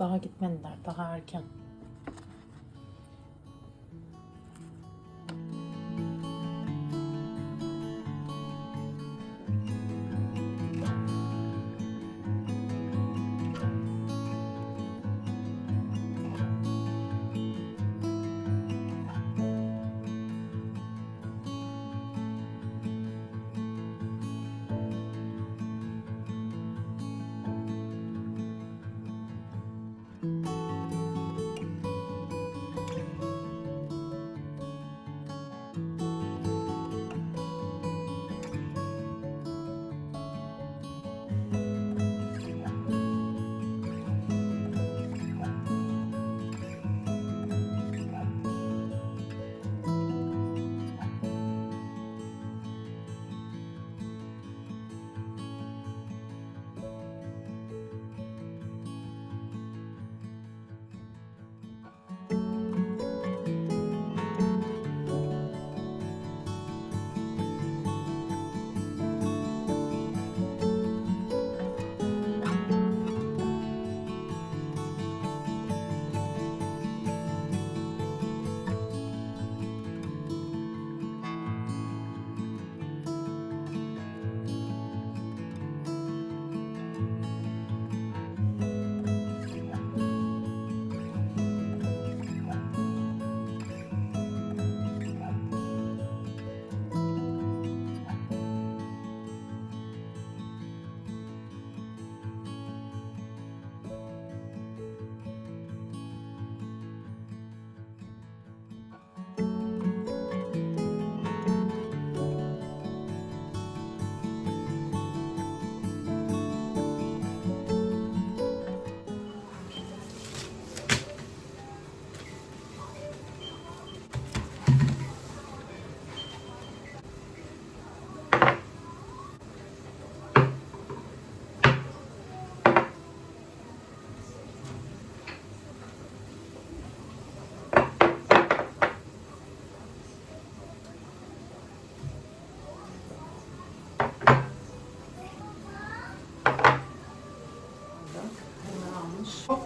Daha gitmediler. Daha erken.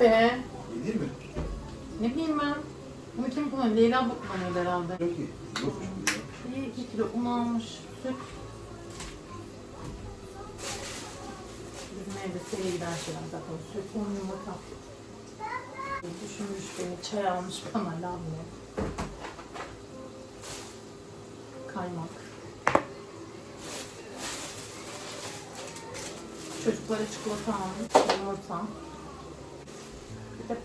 Be. Değil mi? Ne bileyim ben. Bunu kim kullanıyor? Leyla bu kullanıyor herhalde. Yok ki. Yokmuş bu ya. İyi 2 kilo un almış. Süt. Bizim evde seriye giden şeyler zaten. Süt, un, yumurta. Düşünmüş beni. Çay almış bana labne. Kaymak. Çocuklara çikolata almış. Yumurta. Bir de.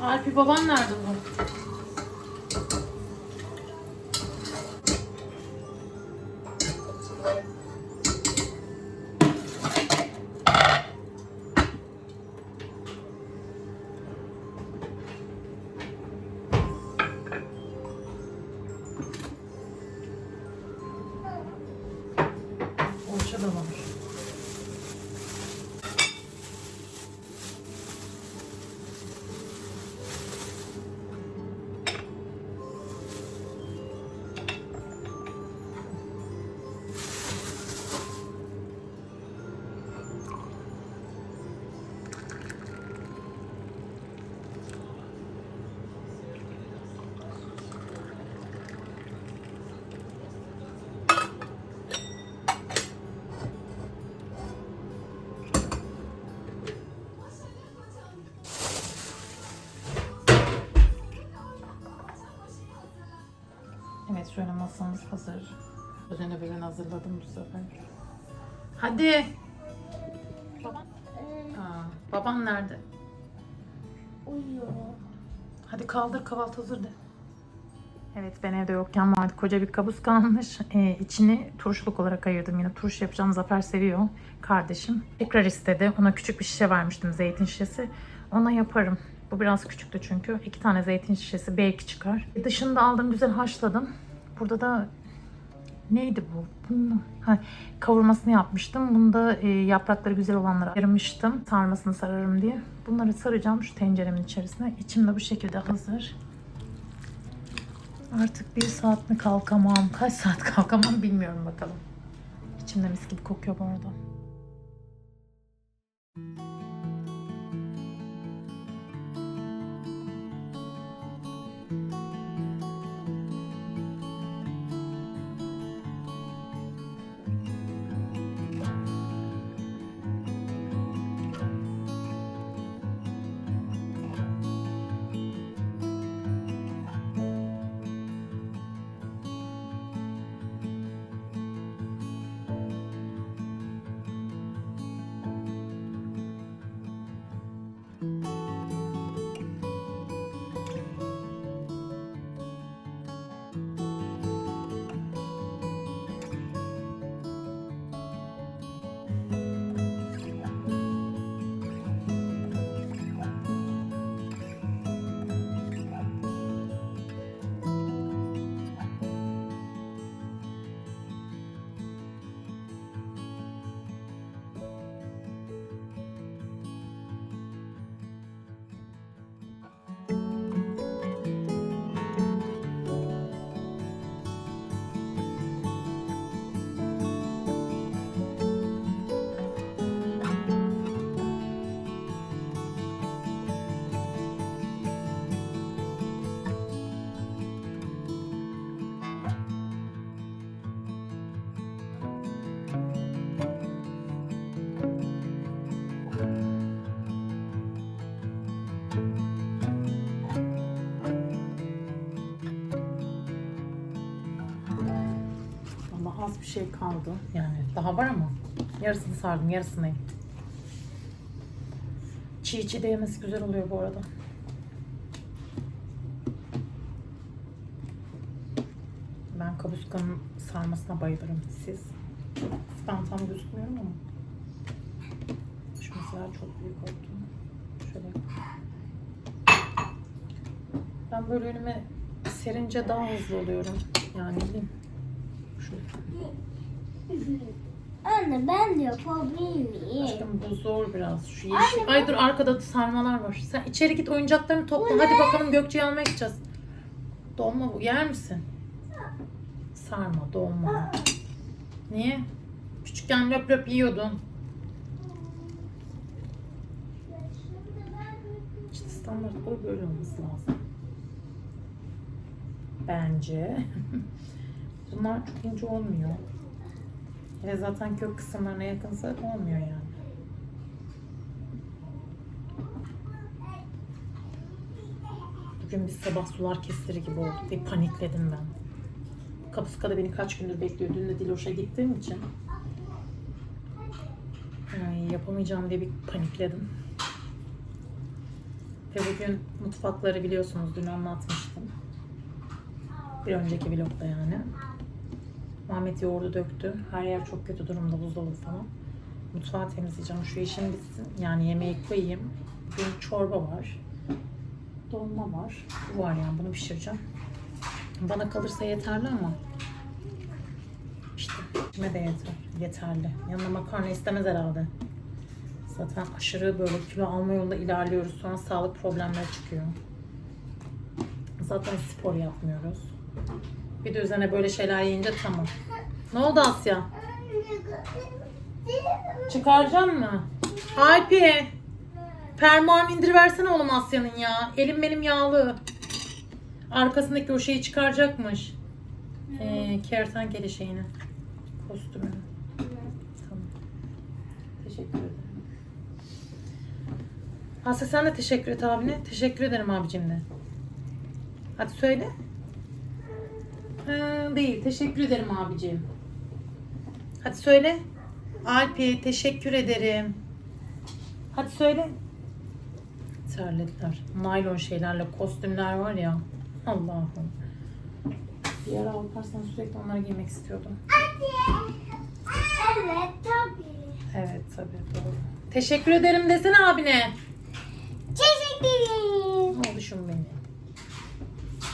Alpi baban nerede bu? Şöyle masamız hazır. Üzerine bir ben hazırladım bu sefer. Hadi. Baban? Aa, baban nerede? Uyuyor. Hadi kaldır kahvaltı hazır de. Evet ben evde yokken vardı. Koca bir kabus kalmış. Ee, içini turşuluk olarak ayırdım. Yine turşu yapacağım. Zafer seviyor kardeşim. Tekrar istedi. Ona küçük bir şişe vermiştim. Zeytin şişesi. Ona yaparım. Bu biraz küçüktü çünkü. İki tane zeytin şişesi belki çıkar. Dışını da aldım güzel haşladım. Burada da neydi bu? Bunu, ha, kavurmasını yapmıştım. Bunda e, yaprakları güzel olanları ayırmıştım. Sarmasını sararım diye. Bunları saracağım şu tenceremin içerisine. İçim de bu şekilde hazır. Artık bir saat mi kalkamam, kaç saat kalkamam bilmiyorum bakalım. İçimde mis gibi kokuyor bu arada. Şey kaldı. Yani daha var ama yarısını sardım, yarısını. Çiğ çiğ de yemesi güzel oluyor bu arada. Ben kabuskanın sarmasına bayılırım. Siz? Ben tam gözükmüyorum ama. Şu mesela çok büyük oldu. Şöyle. Ben böyle önüme serince daha hızlı oluyorum. Yani bileyim. Anne ben de yapabilir miyim? Aşkım bu zor biraz. Şu yeşil. Ay dur arkada da sarmalar var. Sen içeri git oyuncaklarını topla. Hadi bakalım Gökçe'yi almaya gideceğiz. Dolma bu. Yer misin? Sarma, dolma. Niye? Küçükken löp löp yiyordun. İşte standart boy böyle olması lazım. Bence. Bunlar çok ince olmuyor. Ve zaten kök kısımlarına yakınsa olmuyor yani. Bugün bir sabah sular kesilir gibi oldu. Bir panikledim ben. Kapuska'da beni kaç gündür bekliyor. Dün de Diloş'a gittiğim için. Yani yapamayacağım diye bir panikledim. Ve bugün mutfakları biliyorsunuz dün anlatmıştım. Bir önceki vlogda yani. Muhammed yoğurdu döktü. Her yer çok kötü durumda buzdolabı falan. Mutfağı temizleyeceğim. Şu işim bitsin. Yani yemeği koyayım. Bugün çorba var. Dolma var. Bu var yani bunu pişireceğim. Bana kalırsa yeterli ama işte kime de yeter. Yeterli. Yanına makarna istemez herhalde. Zaten aşırı böyle kilo alma yolunda ilerliyoruz. Sonra sağlık problemleri çıkıyor. Zaten spor yapmıyoruz. Bir de üzerine böyle şeyler yiyince tamam. Ne oldu Asya? Çıkaracak mı? Alpi. Fermuarını indiriversene oğlum Asya'nın ya. Elim benim yağlı. Arkasındaki o şeyi çıkaracakmış. Ee, kertenkele şeyini. Kostümünü. Tamam. Teşekkür ederim. Asya sen de teşekkür et abine. Teşekkür ederim abicim de. Hadi söyle. Ha, değil. Teşekkür ederim abicim. Hadi söyle. Alpi teşekkür ederim. Hadi söyle. Terlediler. Naylon şeylerle kostümler var ya. Allah'ım. Bir ara Alparslan sürekli onları giymek istiyordum. Evet tabii. Evet tabii doğru. Teşekkür ederim desene abine. Teşekkür ederim. Ne oldu şun beni?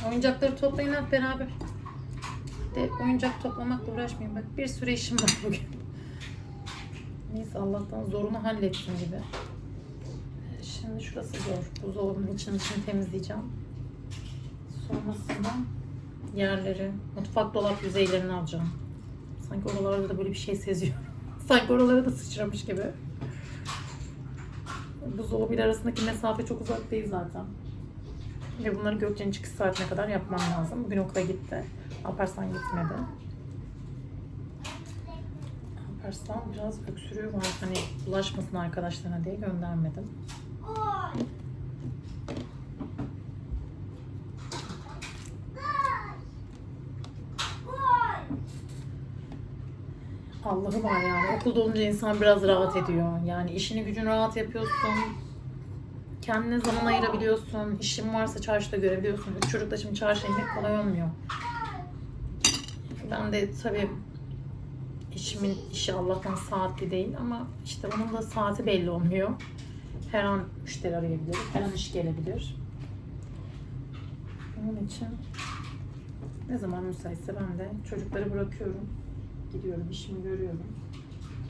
Oyuncakları toplayın hep beraber. De oyuncak toplamakla uğraşmayayım. Bak bir sürü işim var bugün. Neyse Allah'tan zorunu hallettim gibi. Şimdi şurası zor. Buzdolabının içini içini temizleyeceğim. Sonrasında yerleri, mutfak dolap yüzeylerini alacağım. Sanki oralarda da böyle bir şey seziyorum. Sanki oralara da sıçramış gibi. Buzdolabı ile arasındaki mesafe çok uzak değil zaten. Ve bunları Gökçe'nin çıkış saatine kadar yapmam lazım. Bugün okula gitti. Alparslan gitmedi. Alparslan biraz öksürüğü var. Hani bulaşmasın arkadaşlarına diye göndermedim. Allah'ı var yani. Okulda olunca insan biraz rahat ediyor. Yani işini gücünü rahat yapıyorsun. Kendine zaman ayırabiliyorsun. İşin varsa çarşıda görebiliyorsun. Üç çocukla şimdi çarşıya inmek kolay olmuyor. Ben de tabii işimin işi Allah'tan saatli değil ama işte onun da saati belli olmuyor. Her an müşteri arayabilir, her an iş gelebilir. Onun için ne zaman müsaitse ben de çocukları bırakıyorum. Gidiyorum, işimi görüyorum.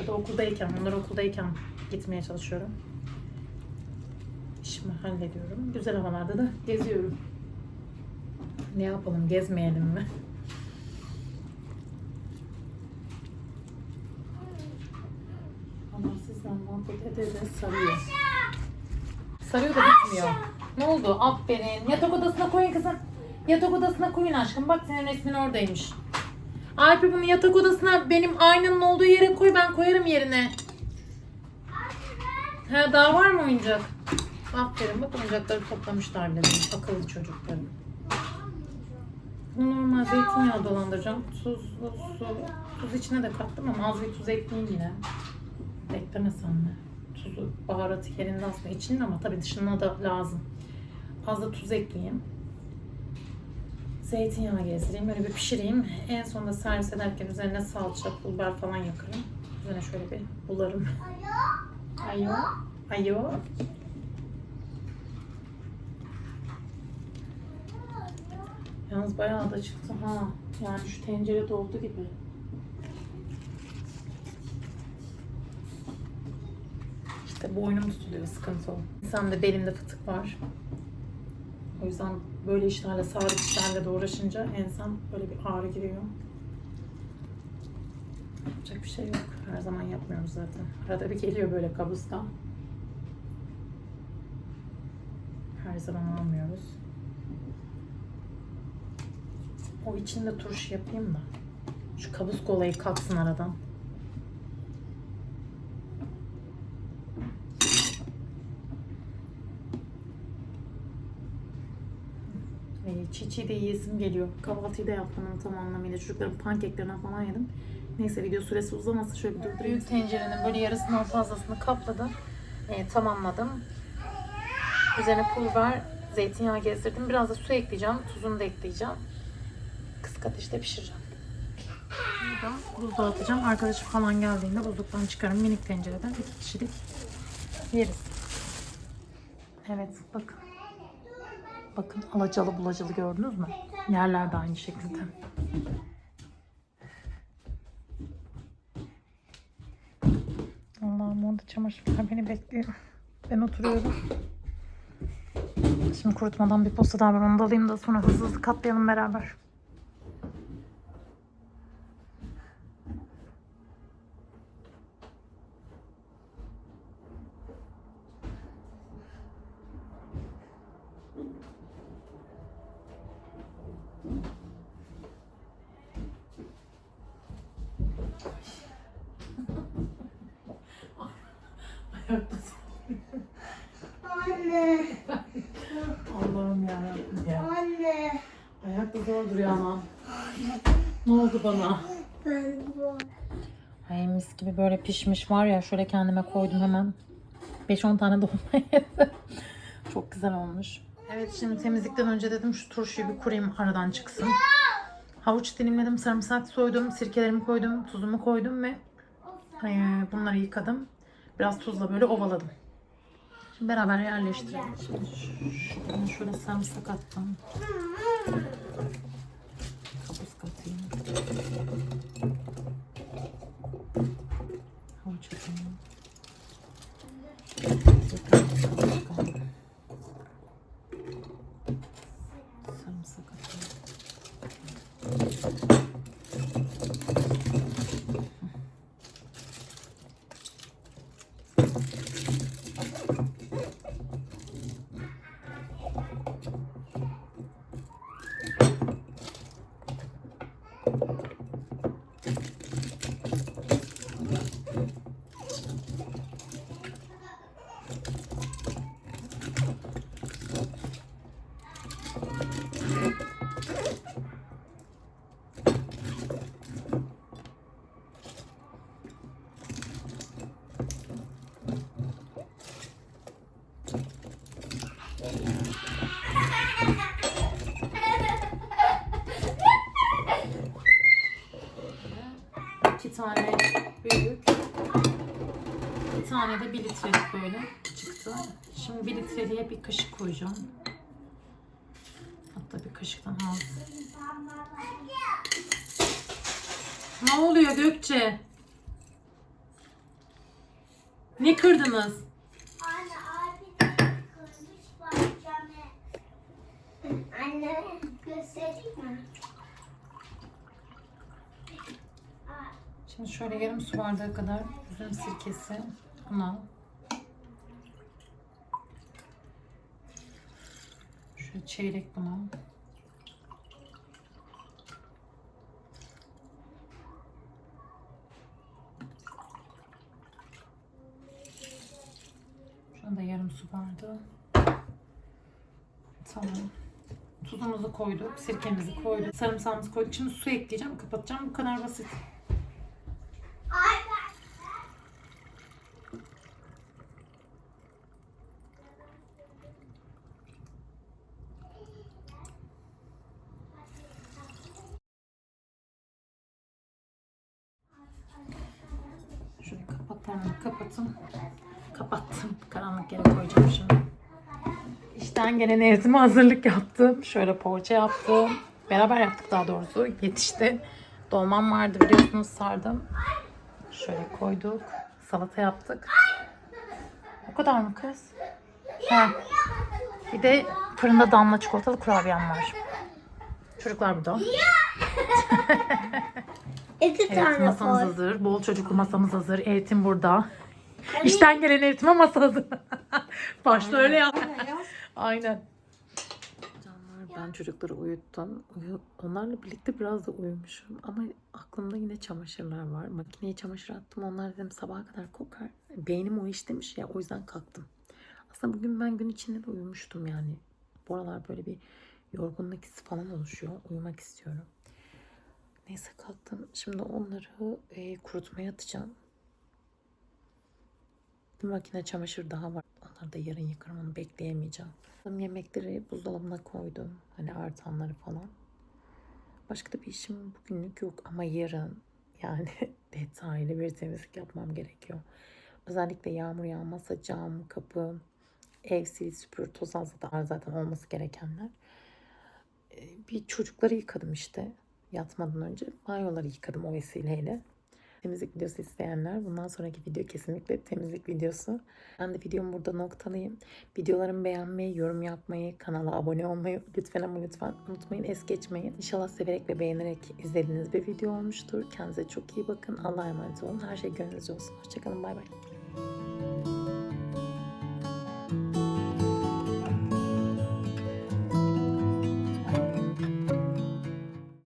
Ya da okuldayken, onlar okuldayken gitmeye çalışıyorum. İşimi hallediyorum. Güzel havalarda da geziyorum. Ne yapalım, gezmeyelim mi? Ama sizden muhabbet ede de sarıyor. Sarıyor da bitmiyor. Ne oldu? Aferin. Yatak odasına koyun kızım. Yatak odasına koyun aşkım. Bak senin resmin oradaymış. Alper bunu yatak odasına benim aynanın olduğu yere koy. Ben koyarım yerine. Ha daha var mı oyuncak? Aferin bak oyuncakları toplamışlar benim akıllı çocuklarım. Normal zeytinyağı dolandıracağım. Tuzlu su. Tuz içine de kattım ama az bir tuz ekleyeyim yine. Eklemesem mi? Tuzu, baharatı yerinde aslında içinde ama tabii dışına da lazım. Az da tuz ekleyeyim. Zeytinyağı gezdireyim, böyle bir pişireyim. En sonunda servis ederken üzerine salça, pul biber falan yakarım. Üzerine şöyle bir bularım. Ayo. Ayo. Yalnız bayağı da çıktı ha. Yani şu tencere doldu gibi. İşte boynum tutuluyor sıkıntı o. İnsanın belimde fıtık var. O yüzden böyle işlerle, sağlık işlerle de uğraşınca insan böyle bir ağrı giriyor. Yapacak bir şey yok. Her zaman yapmıyoruz zaten. Arada bir geliyor böyle kabustan. Her zaman almıyoruz. O içinde turşu yapayım da. Şu kabus kolayı kalksın aradan. Ee, Çiğ çiğ de yiyesim geliyor. Kahvaltıyı da onu tam anlamıyla. Çocukların pankeklerine falan yedim. Neyse video süresi uzamasın şöyle bir durdurayım. Büyük tencerenin böyle yarısından fazlasını kapladım. Ee, tamamladım. Üzerine pul biber, zeytinyağı gezdirdim. Biraz da su ekleyeceğim. Tuzunu da ekleyeceğim. Kısık ateşte pişireceğim. Burada buzluğa atacağım. Arkadaşım falan geldiğinde buzluktan çıkarım. Minik tencereden iki kişilik yeriz. Evet bakın. Bakın alacalı bulacalı gördünüz mü? Yerler de aynı şekilde. Allah'ım orada çamaşırlar beni bekliyor. Ben oturuyorum. Şimdi kurutmadan bir posta daha var onu da alayım da sonra hızlı hızlı katlayalım beraber. Ayakta Anne. Allah'ım yarabbim ya. Anne. Ayakta zor duruyor ama. Ne oldu bana? Ben bu. Ay mis gibi böyle pişmiş var ya şöyle kendime koydum hemen. 5-10 tane dolma yedim. Çok güzel olmuş. Evet şimdi temizlikten önce dedim şu turşuyu bir kurayım aradan çıksın. Havuç dilimledim, sarımsak soydum, sirkelerimi koydum, tuzumu koydum ve e, bunları yıkadım. Biraz tuzla böyle ovaladım. Şimdi beraber yerleştirelim. Şimdi şöyle sarımsak attım. Kabus katayım. İki tane büyük. Bir tane de bir litrelik böyle çıktı. Şimdi bir litreliğe bir kaşık koyacağım. Hatta bir kaşıktan az. Ne oluyor Gökçe? Ne kırdınız? Anne abi kırmış bahçeme. Anne göstereyim mi? Şimdi şöyle yarım su bardağı kadar üzüm sirkesi buna. Şöyle çeyrek buna. Şuna da yarım su bardağı. Tamam. Tuzumuzu koyduk, sirkemizi koyduk, sarımsağımızı koyduk. Şimdi su ekleyeceğim, kapatacağım. Bu kadar basit. Şöyle kapaklarını kapatın. Kapattım. Karanlık yere koyacağım şimdi. İşten gelen erzime hazırlık yaptım. Şöyle poğaça yaptım. Beraber yaptık daha doğrusu. Yetişti. Dolmam vardı biliyorsunuz sardım. Şöyle koyduk. Salata yaptık. O kadar mı kız? Ha. Bir de fırında damla çikolatalı kurabiyem var. Çocuklar burada. İki Evet tane masamız koy. hazır. Bol çocuklu masamız hazır. Eğitim burada. İşten gelen eğitime masa hazır. Başta öyle yap. Aynen. Canlar ben çocukları uyuttum. Uyu- Onlarla birlikte biraz da uyumuşum. Ama aklımda yine çamaşırlar var. Makineye çamaşır attım. Onlar dedim sabaha kadar kokar. Beynim o iş demiş ya o yüzden kalktım. Aslında bugün ben gün içinde de uyumuştum yani. Bu aralar böyle bir yorgunluk hissi falan oluşuyor. Uyumak istiyorum. Neyse kalktım. Şimdi onları e, kurutmaya atacağım. Bir makine çamaşır daha var. Onları da yarın yıkarım. Onu bekleyemeyeceğim. Yemekleri buzdolabına koydum. Hani artanları falan. Başka da bir işim bugünlük yok. Ama yarın yani detaylı bir temizlik yapmam gerekiyor. Özellikle yağmur yağmazsa cam, kapı, ev sil, süpür, toz da zaten olması gerekenler. Ee, Bir çocukları yıkadım işte yatmadan önce. Banyoları yıkadım o vesileyle. Temizlik videosu isteyenler bundan sonraki video kesinlikle temizlik videosu. Ben de videomu burada noktalayayım. Videolarımı beğenmeyi, yorum yapmayı, kanala abone olmayı lütfen ama lütfen unutmayın, es geçmeyin. İnşallah severek ve beğenerek izlediğiniz bir video olmuştur. Kendinize çok iyi bakın. Allah'a emanet olun. Her şey gönlünüzce olsun. Hoşçakalın. Bay bay.